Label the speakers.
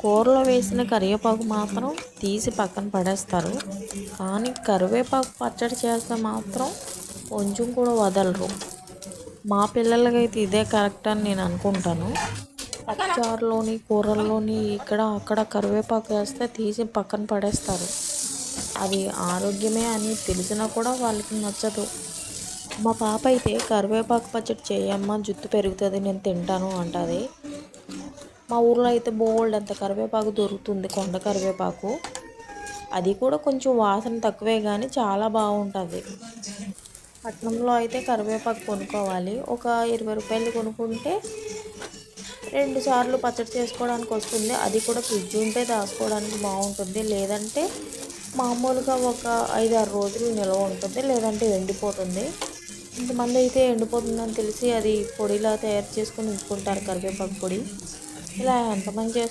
Speaker 1: కూరలో వేసిన కరివేపాకు మాత్రం తీసి పక్కన పడేస్తారు. కానీ కరివేపాకు పచ్చడి చేస్తే మాత్రం కొంచెం కూడా వదలరు. మా పిల్లలకైతే ఇదే కరెక్ట్ అని నేను అనుకుంటాను. పచ్చారులోని కూరల్లోని ఇక్కడ అక్కడ కరివేపాకు వేస్తే తీసి పక్కన పడేస్తారు. అది ఆరోగ్యమే అని తెలిసినా కూడా వాళ్ళకి నచ్చదు. మా పాప అయితే కరివేపాకు పచ్చడి చేయమ్మా జుట్టు పెరుగుతుంది నేను తింటాను అంటుంది. మా ఊర్లో అయితే బోల్డ్ అంత కరివేపాకు దొరుకుతుంది కొండ కరివేపాకు. అది కూడా కొంచెం వాసన తక్కువే కానీ చాలా బాగుంటుంది. పట్నంలో అయితే కరివేపాకు కొనుక్కోవాలి. ఒక ఇరవై రూపాయలు కొనుక్కుంటే రెండు సార్లు పచ్చడి చేసుకోవడానికి వస్తుంది. అది కూడా ఫ్రిడ్జ్ ఉంటే దాచుకోవడానికి బాగుంటుంది. లేదంటే మామూలుగా ఒక ఐదు ఆరు రోజులు నిల్వ ఉంటుంది లేదంటే ఎండిపోతుంది. ఇంతమంది అయితే ఎండిపోతుందని తెలిసి అది పొడిలా తయారు చేసుకొని ఉంచుకుంటారు కరివేపాకు పొడి. แลนด์กำลังเจอ